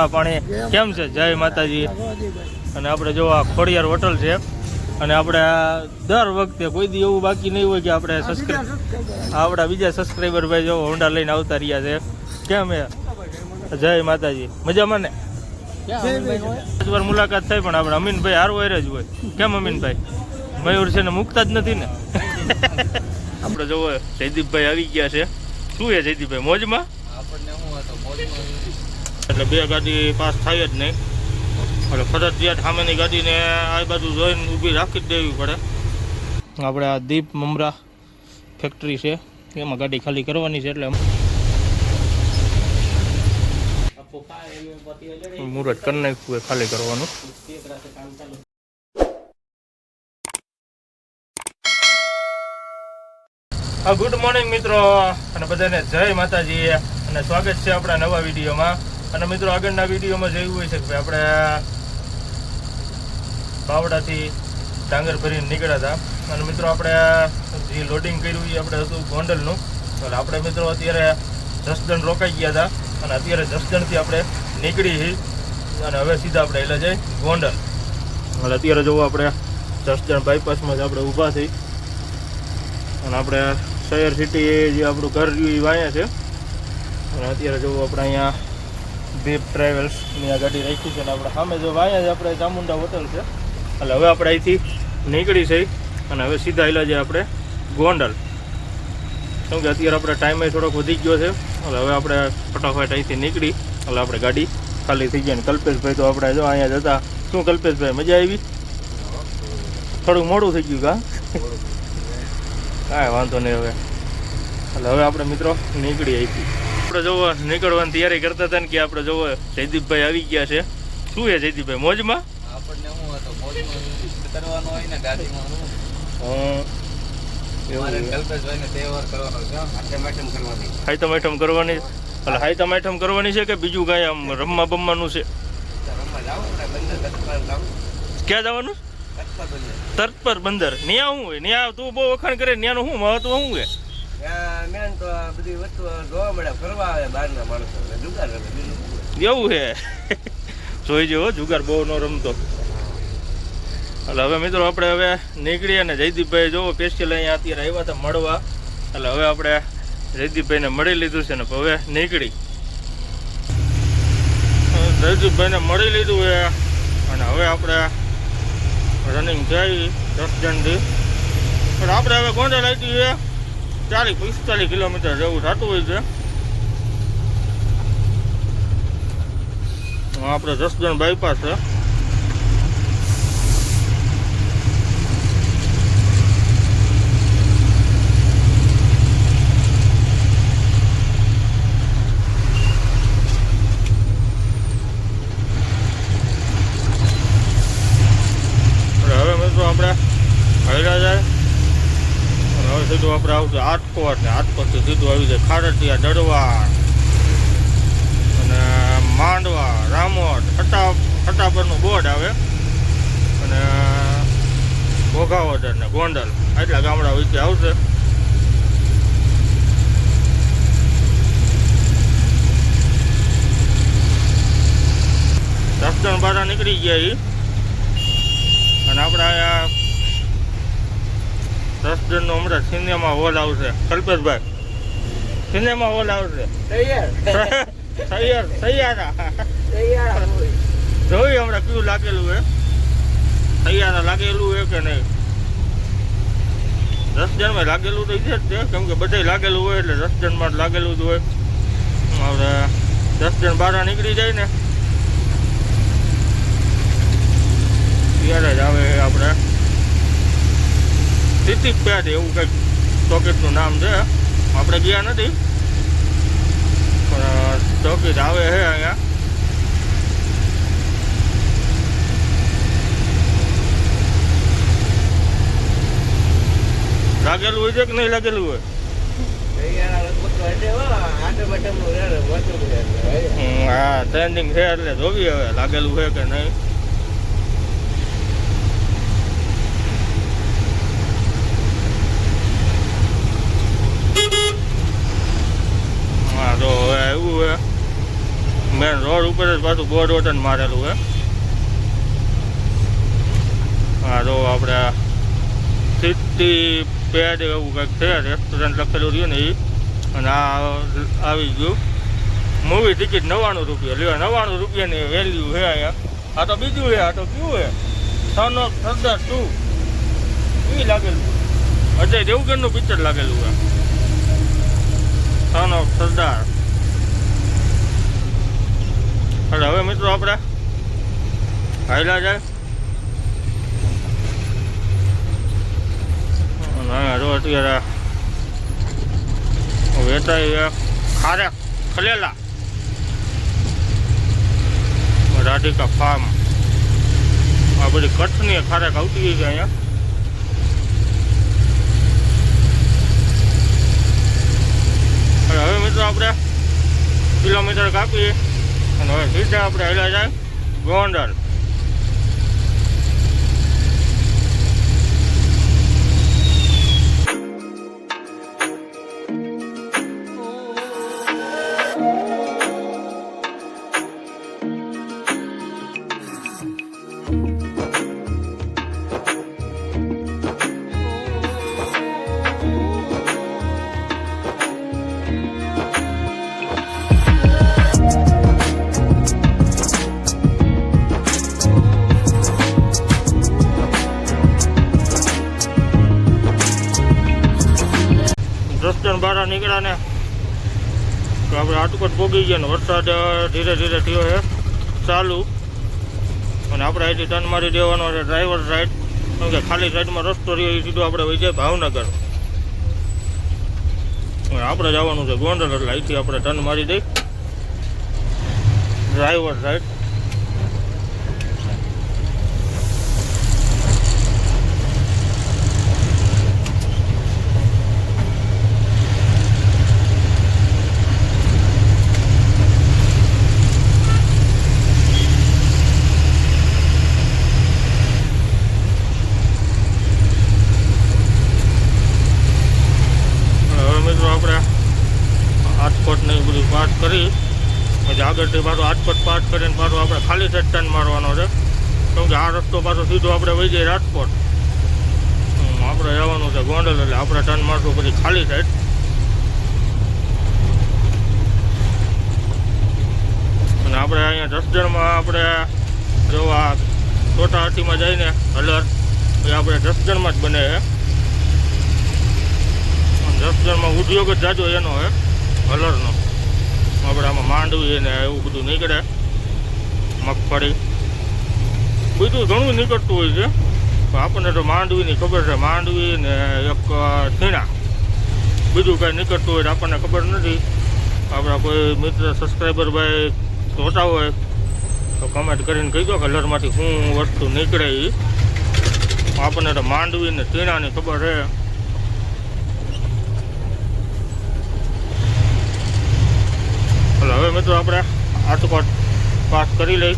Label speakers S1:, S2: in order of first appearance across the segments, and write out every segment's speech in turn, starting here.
S1: ચા પાણી કેમ છે? જય માતાજી. અને આપણે જો આ ખોડિયાર હોટલ છે અને આપણે દર વખતે કોઈ દી એવું બાકી નહીં હોય કે આપણે સબસ્ક્રાઈબ આપણા બીજા સબસ્ક્રાઈબર ભાઈ જો હોન્ડા લઈને આવતા રહ્યા છે. કેમ એ? જય માતાજી. મજામાં ને? વાર મુલાકાત થઈ પણ આપણે અમીનભાઈ હાર હોય જ હોય. કેમ અમીનભાઈ? મયુર છે ને મૂકતા જ નથી ને? આપણે જોવો જયદીપભાઈ આવી ગયા છે. શું છે જયદીપભાઈ મોજમાં. એટલે બે ગાડી પાસ થાય જ નહીં. એટલે ફરજિયાત સામેની ગાડીને આ બાજુ જોઈને ઊભી રાખી જ દેવી પડે. આપણે આ દીપ મમરા ફેક્ટરી છે. એમાં ગાડી ખાલી કરવાની છે એટલે મુહૂર્ત કરી નાખ્યું ખાલી કરવાનું. ગુડ મોર્નિંગ મિત્રો. અને બધાને જય માતાજી. અને સ્વાગત છે આપણા નવા વિડીયોમાં. અને મિત્રો આગળના વિડીયોમાં જોયું હોય છે કે આપણે બાવડાથી ડાંગર ભરીને નીકળ્યા હતા. અને મિત્રો આપણે જે લોડિંગ કર્યું એ આપણે હતું ગોંડલનું. એટલે આપણે મિત્રો અત્યારે જસદણ રોકાઈ ગયા હતા. અને અત્યારે જસદણથી આપણે નીકળી છીએ અને હવે સીધા આપણે એટલે જઈ ગોંડલ. એટલે અત્યારે જોવો આપણે જસદણ બાયપાસમાં જ આપણે ઊભા થઈ અને આપણે શહેર સિટી જે આપણું ઘર રહ્યું એ વાયા છે. અને અત્યારે જોવો આપણે અહીંયા દીપ ટ્રાવેલ્સની આ ગાડી રાખી છે અને આપણે સામે જો અહીંયા જ આપણે ચામુંડા હોટલ છે. એટલે હવે આપણે અહીંથી નીકળી છે અને હવે સીધા એલા છે આપણે ગોંડલ. કેમ કે અત્યારે આપણે ટાઈમે થોડોક વધી ગયો છે. એટલે હવે આપણે ફટાફટ અહીંથી નીકળી. એટલે આપણે ગાડી ખાલી થઈ ગઈ અને કલ્પેશભાઈ તો આપણે જો અહીંયા જતા શું કલ્પેશભાઈ, મજા આવી? થોડુંક મોડું થઈ ગયું કા? કાંઈ વાંધો નહીં હવે. એટલે હવે આપણે મિત્રો નીકળી આવી આપણે જોવો નીકળવાની તૈયારી કરતા હતા ને કે આપણે જોવો જયદીપભાઈ આવી ગયા છે. શું છે જયદીપભાઈ મોજમાં?
S2: આપણને શું હતો મોજમાં કરવાનું હોય ને ગાડીમાં
S1: હાઈતમ આઈટમ એટલે હાઈતમ આઈટમ કરવાની છે કે બીજું કાંઈ આમ રમવા બમવાનું છે? ક્યાં જવાનું? તરત પર બંદર. ન્યા શું હોય? ન્યા તું બહુ વખાણ કરે ન્યાનું શું મહત્વ શું છે?
S2: મેન તો બધી વસ્તુ જોવા મળે, ફરવા આવે બહારના માણસો. જુગાર રમે
S1: એવું છે? જોઈ જેવો જુગાર બહુ નો રમતો. એટલે હવે મિત્રો આપણે હવે નીકળીએ ને જયદીપભાઈ જોવો સ્પેશિયલ અહીંયા અત્યારે આવ્યા હતા મળવા. એટલે હવે આપણે જયદીપભાઈને મળી લીધું છે ને હવે નીકળી. જયદીપભાઈને મળી લીધું છે અને હવે આપણે રનિંગ થઈ દસ જણથી પણ આપણે હવે ગોંડલ આવી છે. ચાલીસ પિસ્તાલીસ કિલોમીટર જેવું થતું હોય છે. આપણે જસદણ બાયપાસ છે અને હવે મિત્રો આપણે હૈરા જાય અને હવે સીધું ને આટકોટથી સીધું આવી જાય ખારટિયા દડવા અને માંડવા, રામોટ, હટા હટા પરનું બોર્ડ આવે. અને ઘોઘાવદર ને ગોંડલ. આટલા ગામડા વચ્ચે આવશે. રસ્તણ બારા નીકળી ગયા ઈ. અને આપણે અહીંયા રસદણનો હમણાં સિનેમા હોલ આવશે. કલ્પેશભાઈ સિનેમા હોલ આવશે.
S2: તૈયાર.
S1: તૈયાર તૈયાર.
S2: તૈયાર
S1: જોઈ હમણાં કયું લાગેલું હે તૈયાર લાગેલું હે કે નહીં? રસજનમાં લાગેલું તો છે જ તે કેમ કે બધે લાગેલું હોય એટલે રસજનમાં જ લાગેલું જ હોય. હવે દસ જણ બહાર નીકળી જાય ને. ત્યારે જ આવે આપણે. તિતિક પેટ એવું કંઈક ચોકીટનું નામ છે. આપણે ગયા નથી. પણ ચોકીટ આવે છે અહીંયા. લાગેલું હોય છે કે નહીં લાગેલું હોય?
S2: હા
S1: ટ્રેન્ડિંગ છે એટલે જોવી હવે લાગેલું છે કે નહીં હા તો હવે એવું છે મેન રોડ ઉપર જ પાછું બોર્ડ વટન મારેલું હે. હા, તો આપણે સિટી પેડ એવું કંઈક છે રેસ્ટોરન્ટ લખેલું રહ્યું ને એ અને આ આવી ગયું. મૂવી ટિકિટ નવ્વાણું રૂપિયા. લ્યો, નવ્વાણું રૂપિયાની વેલ્યુ હે અહીંયા. આ તો બીજું હે આ તો કયું હે સન ઓફ સરદાર ટુ. એ લાગેલું. અજય દેવગનનું પિક્ચર લાગેલું હે સન ઓફ સરદાર. એટલે હવે મિત્રો આપણે હાયલા જાય. જો અત્યારે વેચાઈ ખારેક ખલેલા. રાધિકા ફાર્મ આ બધી કચ્છની ખારેક આવતી ગઈ છે અહીંયા. હવે મિત્રો આપણે કિલોમીટર કાપીએ. અને હવે સીધા આપણે હેલા જાય ગોંડલ. આટુકટ ગયા વરસાદ ધીરે ધીરે થયો છે ચાલુ. અને આપણે અહીંથી ટર્ન મારી દેવાનો છે ડ્રાઈવર સાઈડ કેમ કે ખાલી સાઈડમાં રસ્તો રહ્યો એ સીધો આપણે વહી જાય ભાવનગર. આપણે જવાનું છે ગોંડલ એટલે અહીંથી આપણે ટર્ન મારી દઈ. ડ્રાઈવર સાઈડ હવે મિત્રો આપણે આટકોટ ને એ બધું પાસ કરી પછી પાછો પાછું પાસ કરીને પાછો આપણે ખાલી સાઈડ ટર્ન મારવાનો છે. કેમ કે આ રસ્તો પાછો સીધો આપણે વહી જઈએ રાજકોટ. આપણે જવાનું છે ગોંડલ એટલે આપણે ટર્ન મારશું, પછી ખાલી સાઈડ અને આપણે અહીંયા જસદણમાં આપણે જો આ છોટા હાથીમાં જઈને હલર એ આપણે જસદણમાં જ બને છે. જસદણમાં ઉદ્યોગ જ જાજો એનો હે હલરનો માંડવી ને એવું બધું નીકળે. મગફળી. બધું ઘણું નીકળતું હોય છે. પણ આપણને તો માંડવીની ખબર છે. માંડવી ને એક થીણા બીજું કાંઈ નીકળતું હોય આપણને ખબર નથી. આપણા કોઈ મિત્ર સબસ્ક્રાઈબર ભાઈ જોતા હોય, તો કમેન્ટ કરીને કહીજો કે કલરમાંથી શું વસ્તુ નીકળે એ આપણને તો માંડવી ને તીણાની ખબર છે. એટલે હવે મિત્રો આપણે આટકોટ પાસ કરી લઈ.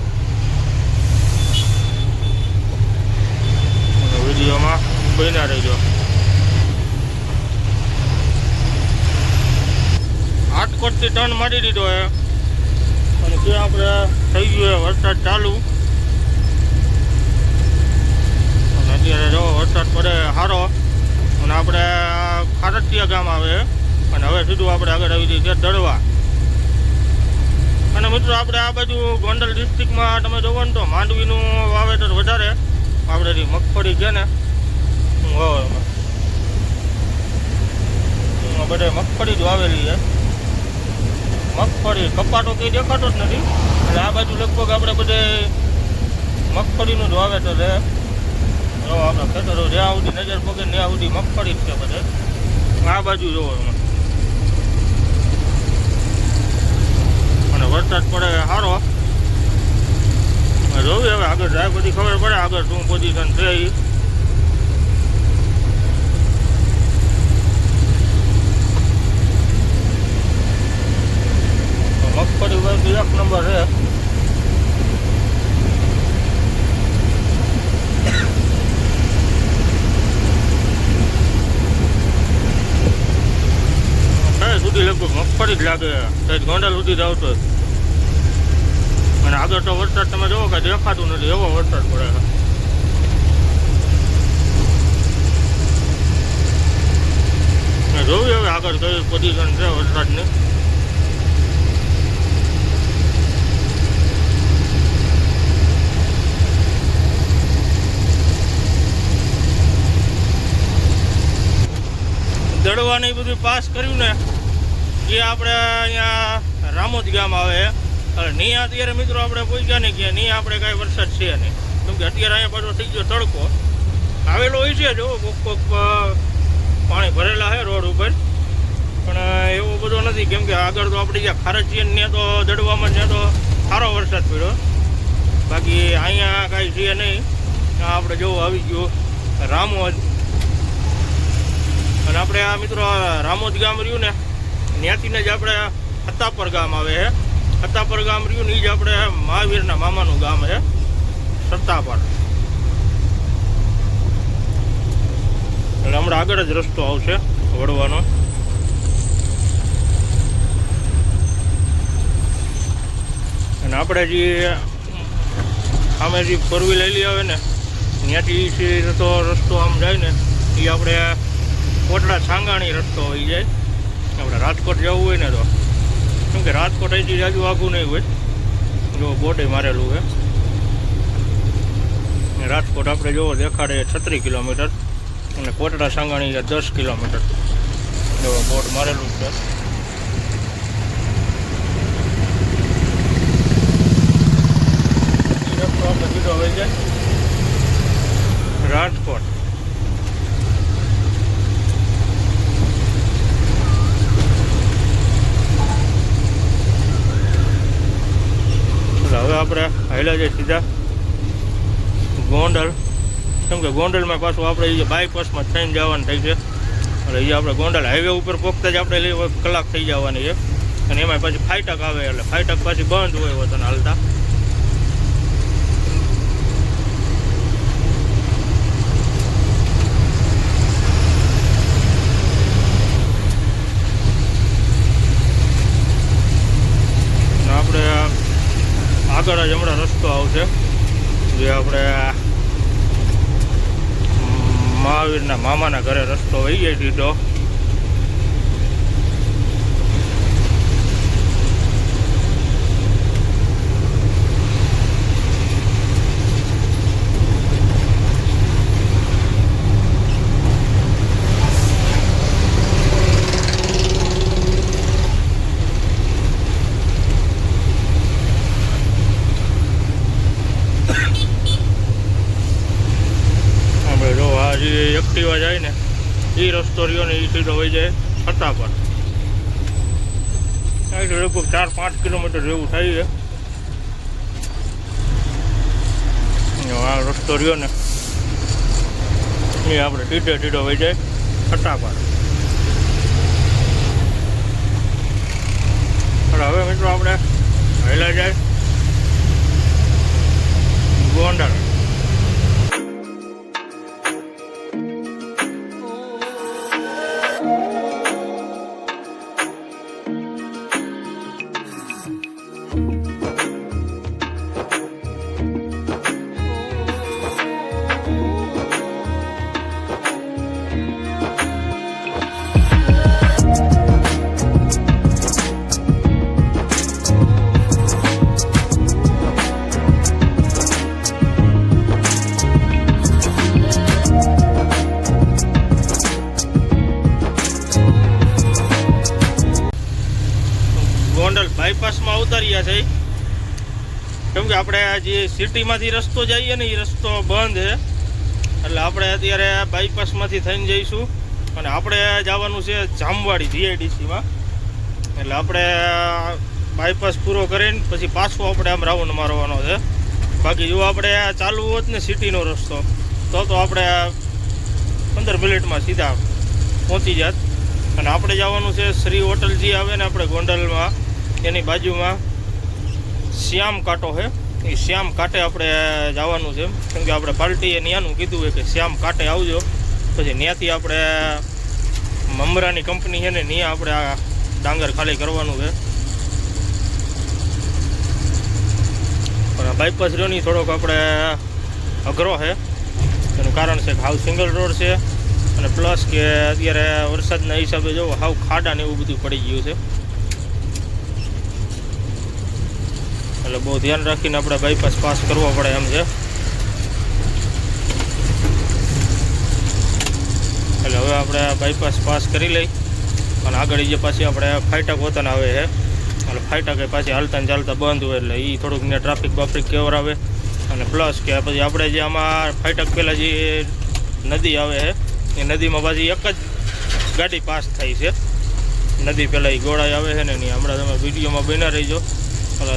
S1: વિડીયોમાં બન્યા રહેજો. આટકોટથી ટર્ન મારી દીધો હે. અને ત્યાં આપણે થઈ ગયું હે, વરસાદ ચાલુ. અને અત્યારે જો વરસાદ પડે સારો અને આપણે ખારતિયા ગામ આવે અને હવે સીધું આપણે આગળ આવી જઈએ દળવા. અને મિત્રો આપણે આ બાજુ ગોંડલ ડિસ્ટ્રિક્ટમાં તમે જોવો ને તો માંડવીનું વાવેતર વધારે. આપણે મગફળી છે ને વાવેતર બધે મગફળી જ વાવેલી છે. મગફળી કપાટો કંઈ દેખાતો જ નથી. એટલે આ બાજુ લગભગ આપણે બધે મગફળીનું જ વાવેતર છે. જો આપણે ખેતરો જ્યાં સુધી નજર પગે ત્યાં સુધી મગફળી જ છે બધે. આ બાજુ જોવો એમાં. વરસાદ પડે સારો જોયું હવે આગળ જાય બધી ખબર પડે આગળ શું પોઝિશન છે એ મગફળી બાજુ એક નંબર છે. સુધી લગભગ મગફળી જ લાગે ગોંડલ સુધી જ આવતો હોય. આગળ તો વરસાદ તમે જોવો કે દેખાતું નથી, એવો વરસાદ પડે છે. જોયું હવે આગળ કઈ પોઝિશન છે વરસાદની. દડવાની બધું પાસ કર્યું ને, એ આપણે અહીંયા રામોદ ગામ આવે. અને નહીં અત્યારે મિત્રો આપણે પૂછ્યા નહીં કે નહીં આપણે કાંઈ વરસાદ છે નહીં. કેમ કે અત્યારે અહીંયા પાછો થઈ ગયો તડકો. આવેલો હોય છે જો, કોક કોક પાણી ભરેલા છે રોડ ઉપર. પણ એવો બધો નથી. કેમ કે આગળ તો આપણે જ્યાં ખારચીએ ને તો દડવામાં ત્યાં તો સારો વરસાદ પડ્યો. બાકી અહીંયા કાંઈ છે નહીં. આપણે જોવું આવી ગયું રામોજ અને આપણે આ મિત્રો રામોજ ગામ રહ્યું ને, ત્યાંથી જ આપણે હત્તાપર ગામ આવે છે. હત્તાપર ગામ રહ્યું ને એ જ આપણે મહાવીરના મામાનું ગામ છે. સત્તાપર. એટલે હમણાં આગળ જ રસ્તો આવશે વળવાનો. અને આપણે જે સામે જે ફોર વ્હીલ લઈ આવે ને, ત્યાંથી સીધો તો રસ્તો આમ જાય ને એ આપણે કોટડા સાંગાણી રસ્તો હોય જાય. આપણે રાજકોટ જવું હોય ને તો કેમ કે રાજકોટ અહીંથી જાજુ આઘું નહીં હોય. જો બોર્ડે મારેલું છે. રાજકોટ આપણે જોવો દેખાડે છત્રીસ કિલોમીટર અને કોટડા સાંગાણી દસ કિલોમીટર. જો બોર્ડ મારેલું છે. રાજકોટ. આપણે હાલ્યા જઈએ સીધા. ગોંડલ. કેમ કે ગોંડલમાં પાછું આપણે એ બાયપાસમાં થઈને જવાનું થાય છે. એટલે એ આપણે ગોંડલ હાઈવે ઉપર પહોંચતા જ આપણે કલાક થઈ જવાની છે. અને એમાં પછી ફાઈટક આવે એટલે ફાઈટક પાછી બંધ હોય વતન હાલતા અને આપણે આગળ જ હમણાં રસ્તો આવશે. જે આપણે મહાવીરના મામાના ઘરે રસ્તો વહી જાય સીધો આપણે જો આ જે એક્ટિવા જાય ને એ રસ્તો રહ્યો ને એ વહી જાય પર અહીંથી લગભગ ચાર પાંચ કિલોમીટર જેવું થાય છે. આ રસ્તો એ આપણે સીધે સીધો વહી જાય ફટાફટ. પણ હવે મિત્રો આપણે વહેલા જાય ગોંડલ. સિટીમાંથી રસ્તો જઈએ ને એ રસ્તો બંધ છે. એટલે આપણે અત્યારે બાયપાસમાંથી થઈને જઈશું. અને આપણે જવાનું છે જામવાડી જીઆઈડીસીમાં એટલે આપણે બાયપાસ પૂરો કરીને પછી પાછો આપણે આમ રાઉન્ડ મારવાનો છે. બાકી જો આપણે આ ચાલુ હોત ને સિટીનો રસ્તો, તો તો આપણે પંદર મિનિટમાં સીધા પહોંચી જાત. અને આપણે જવાનું છે શ્રી હોટલ જે આવે ને આપણે ગોંડલમાં, એની બાજુમાં. શ્યામ કાંટો છે. એ શ્યામ કાંઠે આપણે જવાનું છે. કેમ કે આપણે પાર્ટીએ ત્યાંનું કીધું હોય કે શ્યામ કાંઠે આવજો. પછી ત્યાંથી આપણે મમરાની કંપની છે ને ત્યાં આપણે આ ડાંગર ખાલી કરવાનું છે. પણ બાયપાસ રોની થોડોક આપણે અઘરો છે. એનું કારણ છે કે હાવ સિંગલ રોડ છે. અને પ્લસ કે અત્યારે વરસાદના હિસાબે જો હાવ ખાડા ને એવું બધું પડી ગયું છે. એટલે બહુ ધ્યાન રાખીને આપણે બાયપાસ પાસ કરવો પડે એમ છે. એટલે હવે આપણે બાયપાસ પાસ કરી લઈ અને આગળ જે પાછી આપણે ફાઈટક વતન આવે છે, એટલે ફાઈટક એ પાછી હાલતા ચાલતા બંધ હોય એટલે એ થોડુંક ને ટ્રાફિક બાફિક કેવર આવે અને પ્લસ કે પછી આપણે જે આમાં ફાઈટક પહેલાં જે નદી આવે છે, એ નદીમાં પાછી એક જ ગાડી પાસ થાય છે. નદી પહેલાં એ ગોળાઈ આવે છે ને એની હમણાં તમે વિડીયોમાં બના રહીજો.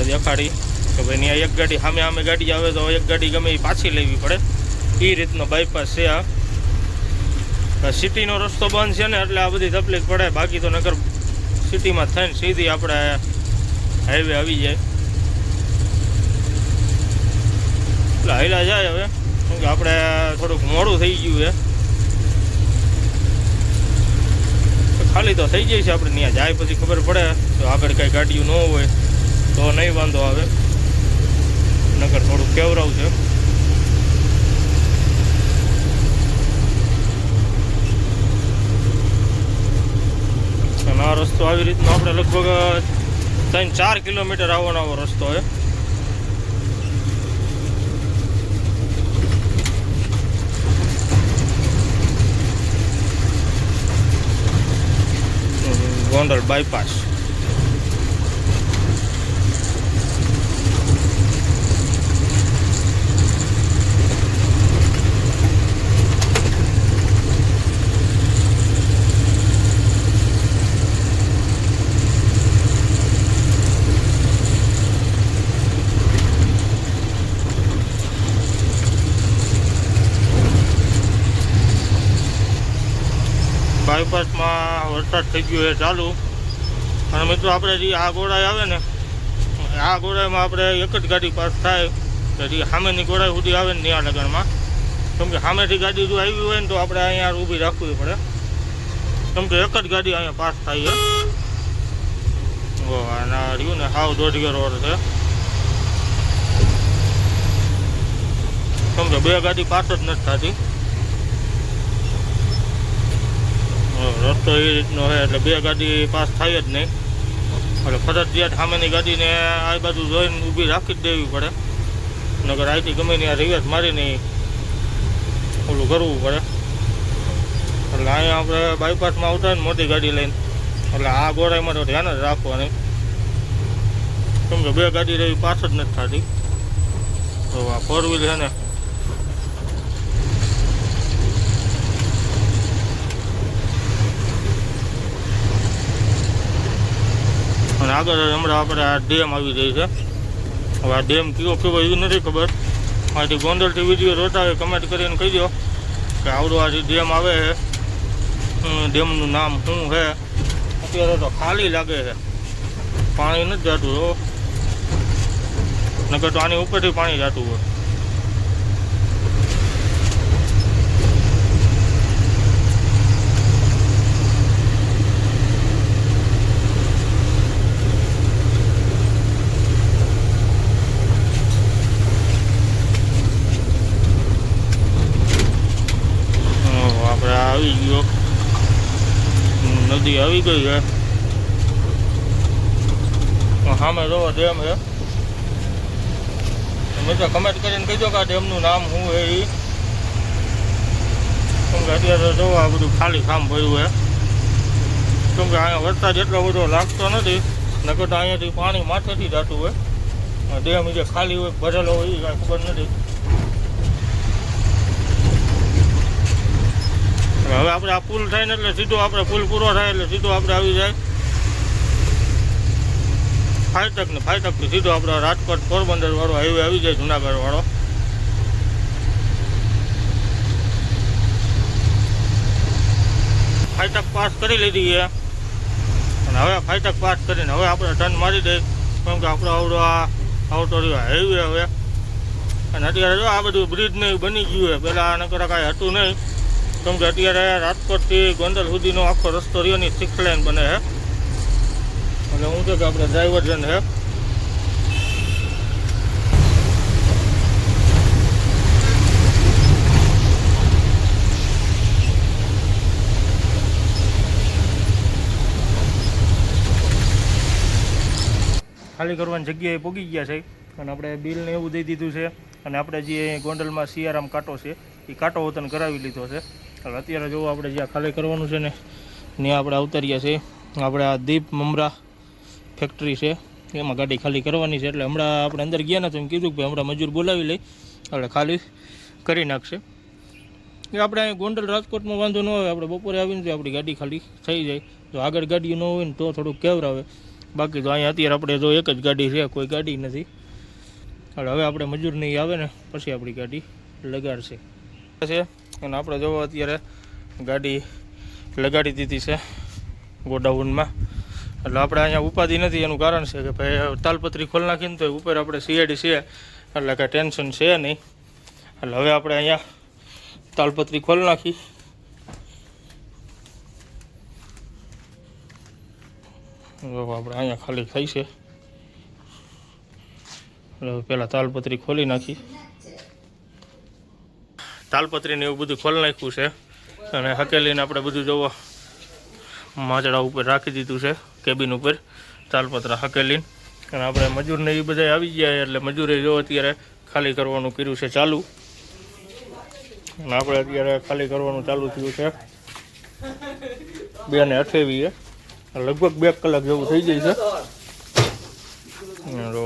S1: દેખાડી. કે ભાઈ ત્યાં એક ગાડી સામે સામે ગાડી આવે તો એક ગાડી ગમે એ પાછી લેવી પડે. એ રીતનો બાયપાસ છે આ. સિટીનો રસ્તો બંધ છે ને એટલે આ બધી તકલીફ પડે. બાકી તો નગર સિટીમાં થઈને સીધી આપણે હાઈવે આવી જાય. એટલે હાઈલા જાય હવે. કેમ કે આપણે થોડુંક મોડું થઈ ગયું છે. ખાલી તો થઈ જાય છે આપણે ત્યાં જાય પછી ખબર પડે. તો આગળ કાંઈ ગાડીઓ ન હોય તો નહીં વાંધો આવે. નગર થોડુંક કેવરાવ છે. અને આ રસ્તો આવી રીતનો આપણે લગભગ ત્રણ ચાર કિલોમીટર આવવાનો આવો રસ્તો હોય ગોંડલ બાયપાસ બાયપાસમાં વરસાદ થઈ ગયો છે ચાલુ. અને મિત્રો, આપણે જે આ ગોળાઈ આવે ને, આ ગોળાઈમાં આપણે એક જ ગાડી પાસ થાય તો જે સામેની ગોળાઈ સુધી આવે ને ત્યાં લગનમાં કેમ કે સામેથી ગાડી જો આવી હોય ને તો આપણે અહીંયા ઊભી રાખવી પડે. કેમ કે એક જ ગાડી અહીંયા પાસ થાય છે. ઓ, અને આ રહ્યું ને હાવ દોઢિયો રોડ છે. કેમ કે બે ગાડી પાસ જ નથી થતી. રસ્તો એ રીતનો છે, એટલે બે ગાડી પાસ થાય જ નહીં. એટલે ફરજિયાત સામેની ગાડીને આ બાજુ જોઈને ઊભી રાખી જ દેવી પડે. નગર આઈટી ગમે ત્યાં રિવર્સ મારીને ઓલું કરવું પડે. એટલે અહીંયા આપણે બાયપાસમાં આવતા હોય ને મોટી ગાડી લઈને, એટલે આ ગોળાઈમાં તો ધ્યાન જ રાખવાની. કેમ કે બે ગાડી રહી જ નથી થતી. તો આ ફોર વ્હીલ છે ને આગળ હમણાં આપણે આ ડેમ આવી રહી છે. હવે આ ડેમ કયો કેવો એવી નથી ખબર. આથી ગોંડલથી વીડિયો જોતા હોય કમેન્ટ કરીને કહી દો કે આવડો આ ડેમ આવે છે ડેમનું નામ શું છે? અત્યારે તો ખાલી લાગે છે. પાણી નથી જતું નકર તો આની ઉપરથી પાણી જતું હોય ઓહો, આપણે આવી ગયો. નદી આવી ગઈ છે સામે જોવો ડેમ છે મિત્રો કમેન્ટ કરીને કહીજો કે આ ડેમનું નામ શું છે એ કેમકે અત્યારે જોવો આ બધું ખાલી ખામ ભર્યું છે કેમ કે અહીંયા વરસાદ એટલો બધો લાગતો નથી, નકર તો અહીંયાથી પાણી માથેથી જતું હોય. ડેમ જે ખાલી હોય, ભરેલો હોય એ કાંઈ ખબર નથી. હવે આપણે આ પુલ થાય ને એટલે સીધો આપણે પુલ પૂરો થાય એટલે સીધો આપણે આવી જાય. ફાયતક ને ફાયતકથી સીધો આપણે રાજકોટ પોરબંદર વાળો હાઈવે આવી જાય જુનાગઢ વાળો. ફાયતક પાસ કરી લીધી છે. અને હવે ફાયતક પાસ કરીને હવે આપણે ટર્ન મારી દઈએ કેમ કે આપણો આવડો આ આવતો રહ્યો હાઈવે હવે. અને અત્યારે જો આ બધું બ્રિજ નહીં બની ગયું છે. પહેલાં નકર કાંઈ હતું નહીં. કેમ કે અત્યારે રાજકોટથી ગોંડલ સુધીનો આખો રસ્તો રહ્યો ની સિક્સ લાઇન બને છે અને હું છે કે આપણે ડાયવર્ઝન છે ખાલી કરવાની જગ્યાએ પોગી ગયા છે. અને આપણે બિલને એવું દઈ દીધું છે. અને આપણે જે ગોંડલમાં સિયારામ કાંટો છે, એ કાંટો વતન કરાવી લીધો છે. હવે અત્યારે જોવો આપણે જ્યાં ખાલી કરવાનું છે ને, ત્યાં આપણે અવતરીએ છે. આપણે આ દીપ મમરા ફેક્ટરી છે. એમાં ગાડી ખાલી કરવાની છે. એટલે હમણાં આપણે અંદર ગયા નથી એમ કીધું કે હમણાં મજૂર બોલાવી લઈ. એટલે ખાલી કરી નાખશે. એ આપણે અહીં ગોંડલ રાજકોટમાં વાંધો ન આવે. આપણે બપોરે આવીને તો આપણી ગાડી ખાલી થઈ જાય. જો આગળ ગાડી ન હોય ને તો થોડુંક કેવરાવે. બાકી તો અહીંયા અત્યારે આપણે જો એક જ ગાડી છે, કોઈ ગાડી નથી. એટલે હવે આપણે મજૂર નહીં આવે ને, પછી આપણી ગાડી લગાડશે. છે અને આપણે જોવા અત્યારે ગાડી લગાડી દીધી છે ગોડાઉનમાં. એટલે આપણે અહીંયા ઉપાધિ નથી, એનું કારણ છે કે ભાઈ તાલપત્રી ખોલ નાખીને તો ઉપર આપણે સીઆઈડી છે, એટલે કાંઈ ટેન્શન છે નહીં. એટલે હવે આપણે અહીંયા તાલપત્રી ખોલ નાખી. જો આપણે અહીંયા ખાલી થઈ છે. એટલે પહેલાં તાલપત્રી ખોલી નાખી. તાલપત્રીને એવું બધું ખોલી નાખ્યું છે. અને હકેલીને આપણે બધું જોવો. માચડા ઉપર રાખી દીધું છે કેબિન ઉપર. તાલપત્રા હકેલીને. અને આપણે મજૂરને એ બધા આવી ગયા એટલે મજૂરે જો અત્યારે ખાલી કરવાનું કર્યું છે ચાલુ. અને આપણે અત્યારે ખાલી કરવાનું ચાલુ થયું છે. બે ને અઠેવીએ લગભગ બે કલાક જેવું થઈ જાય છે. જો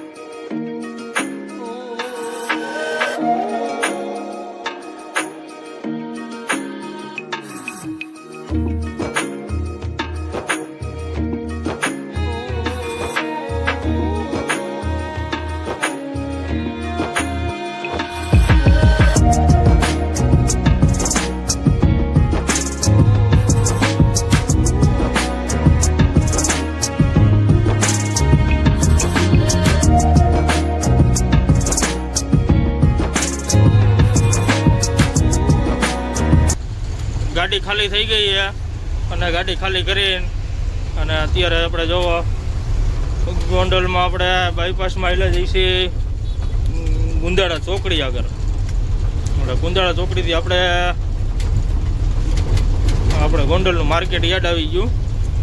S1: ગાડી ખાલી થઈ ગઈ છે. અને ગાડી ખાલી કરીને અને અત્યારે આપણે જોવો ગોંડલમાં આપણે બાયપાસમાં એટલે જઈશે ગુંદાળા ચોકડી આગળ. આપણે ગુંદાળા ચોકડીથી આપણે આપણે ગોંડલનું માર્કેટ યાદ આવી ગયું.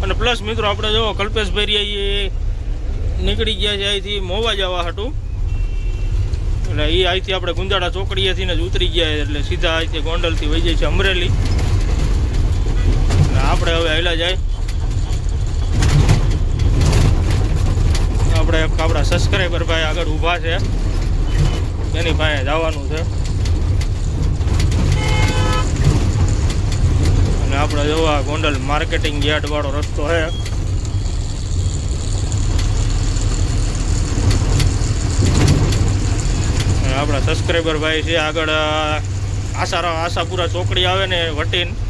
S1: અને પ્લસ મિત્રો આપણે જો કલ્પેશભાઈ એ નીકળી ગયા છે અહીંથી મોવા જવા હતું એટલે એ અહીંથી આપણે ગુંદાળા ચોકડીએથી જ ઉતરી ગયા એટલે સીધા અહીંથી ગોંડલથી વહી જાય છે અમરેલી. આપણે હવે હેલા જાય. આપણે આપણા સબસ્ક્રાઈબર ભાઈ આગળ ઊભા છે. એની પાસે જવાનું છે. અને આપણે જોવા ગોંડલ માર્કેટિંગ યાર્ડ વાળો રસ્તો છે. આપણા સબસ્ક્રાઈબર ભાઈ છે આગળ અ, આશા આશાપુરા ચોકડી આવે ને વટીન.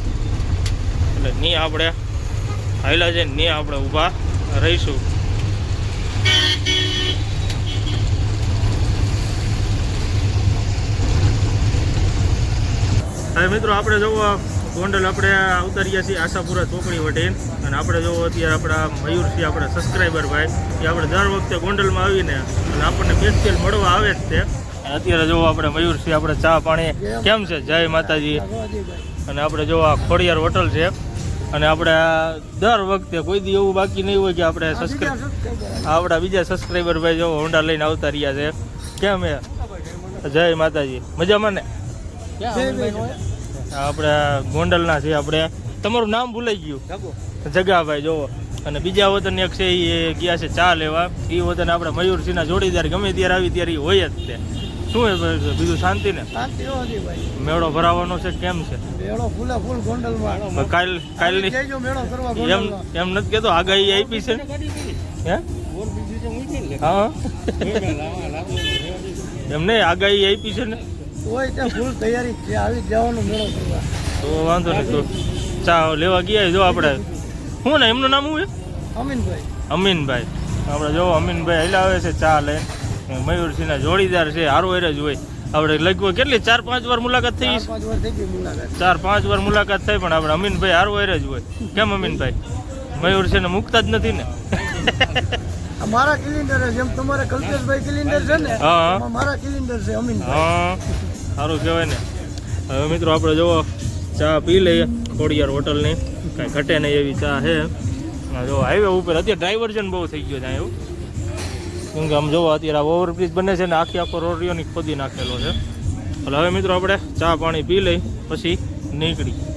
S1: એટલે ની આપણે હાઈલા છે ની આપણે ઊભા રહીશું. હવે મિત્રો આપણે જોવો ગોંડલ આપણે ઉતારીએ છીએ આશાપુરા ચોકડી વટીન અને આપણે જોવો અત્યારે આપણા મયુરસિંહ આપણા સબસ્ક્રાઈબર ભાઈ, એ આપણે દર વખતે ગોંડલમાં આવીને અને આપણને સ્પેશિયલ મળવા આવે જ તે અત્યારે જોવો આપણે મયુરસિંહ આપણે ચા પાણી કેમ છે? જય માતાજી. અને આપણે જોવો આ ખોડિયાર હોટલ છે અને આપણે દર વખતે કોઈ દી એવું બાકી નહીં હોય કે આપણે સબસ્ક્રાઈબ આપણા બીજા સબસ્ક્રાઈબર ભાઈ જો હોન્ડા લઈને આવતા રહ્યા છે. કેમ એ? જય માતાજી. મજામાં ને? આપણે ગોંડલના છે આપણે. તમારું નામ ભૂલાઈ ગયું. જગાભાઈ જોવો અને બીજા વતન એક છે એ ગયા છે ચા લેવા. એ વતન આપણે મયુરસિંહના જોડીદાર ગમે ત્યારે આવી ત્યારે હોય જ તે. શું છે? બીજું શાંતિ ને?
S3: શાંતિ હોતી ભાઈ.
S1: મેળો ભરાવાનો છે કેમ છે?
S3: મેળો ફૂલે ફૂલ ગોંડલમાં.
S1: કાલ કાલની
S3: જઈજો મેળો કરવા
S1: એમ એમ નથી કેતો આગાહી આપી છે? હે? હા? એમ નહીં આગાહી આપી છે ને?
S3: હોય ત્યાં ફૂલ તૈયારી છે આવી જવાનો મેળો કરવા.
S1: તો વાંધો નહીં તો ચા લેવા ગયા જો આપણે. શું ને એમનું નામ શું છે?
S3: અમીનભાઈ.
S1: અમીનભાઈ. આપણે જો અમીનભાઈ આવે છે ચા લઈને. મયુરસિંહના જોડીદાર છે હારો જ હોય. આપણે લગભગ કેટલી? ચાર પાંચ વાર મુલાકાત થઈ?
S3: ચાર પાંચ વાર ગઈ મુલાકાત.
S1: થઈ પણ આપણે અમીનભાઈ હારો જ હોય. કેમ અમીનભાઈ? મયુરસિંહને મૂકતા જ નથી ને?
S3: મારા કિલિન્ડર જેમ તમારે કલ્પેશભાઈ કિલિન્ડર છે ને
S1: હા. હા
S3: મારા કિલિન્ડર છે અમીનભાઈ.
S1: હા. સારું કહેવાય ને. હવે મિત્રો આપણે જોવો ચા પી લઈએ ખોડિયાર હોટલની. કાંઈ ઘટે નહીં એવી ચા છે. જો હાઈવે ઉપર અત્યારે ડાયવર્ઝન બહુ થઈ ગયો ત્યાં એવું. કેમ કે આમ જોવા, અત્યારે આ ઓવરબ્રિજ બને છે ને આખી આખો રોડ ખોદી નાખેલો છે. એટલે હવે મિત્રો આપણે ચા પાણી પી લઈ, પછી નીકળી.